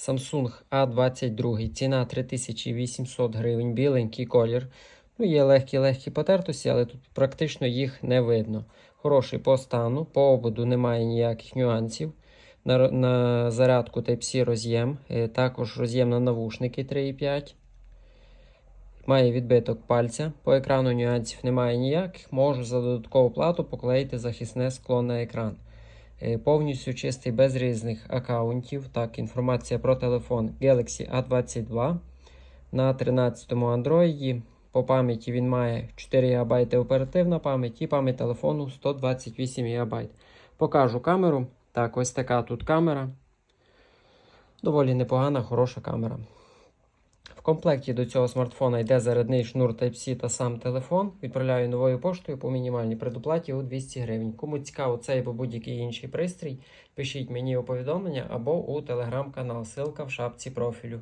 Samsung A22. Ціна 3800 гривень, біленький колір. Ну, є легкі-легкі потертості, але тут практично їх не видно. Хороший по стану, по ободу немає ніяких нюансів. На, на зарядку Type-C роз'єм, е, також роз'єм на навушники 3,5. Має відбиток пальця. По екрану нюансів немає ніяких. Можу за додаткову плату поклеїти захисне скло на екран. Е, Повністю чистий без різних аккаунтів. Так, інформація про телефон Galaxy A22 на 13-му Android. По пам'яті він має 4 ГБ оперативна пам'ять і пам'ять телефону 128 ГБ. Покажу камеру. Так, ось така тут камера. Доволі непогана, хороша камера. В комплекті до цього смартфона йде зарядний шнур Type-C та сам телефон. Відправляю новою поштою по мінімальній предоплаті у 200 гривень. Кому цікаво цей або будь-який інший пристрій, пишіть мені у повідомлення або у телеграм-канал. Ссылка в шапці профілю.